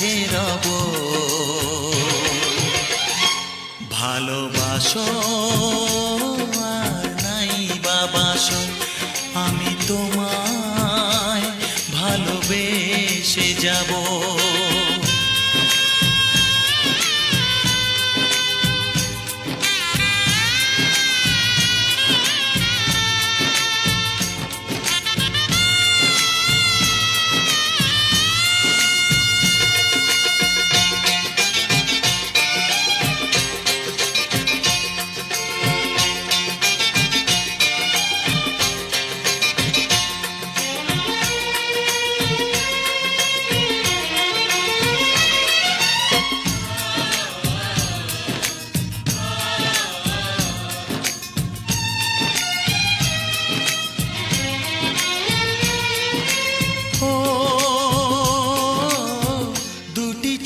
কাছে রব ভালোবাসো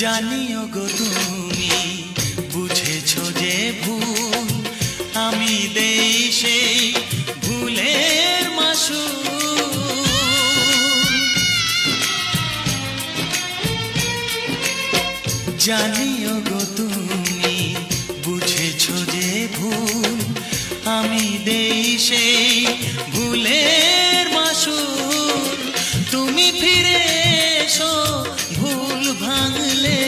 জানিও গো তুমি, বুঝেছ যে ভুল আমি দেই সেই ভুলের মাসু জানিও গো তুমি, বুঝেছ যে ভুল আমি দেই সেই ভুলের মাসুর তুমি ফিরে এসো ভাঙলে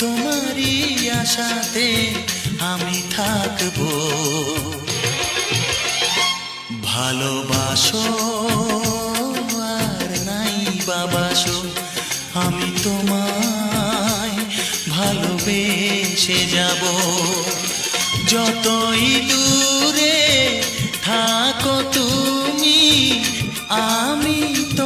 তোমারই আশাতে আমি থাকব। ভালোবাসো আর নাই বাবাসো, আমি তোমায় ভালোবেসে যাব। যতই দূরে থাকো তুমি, আমি তোমার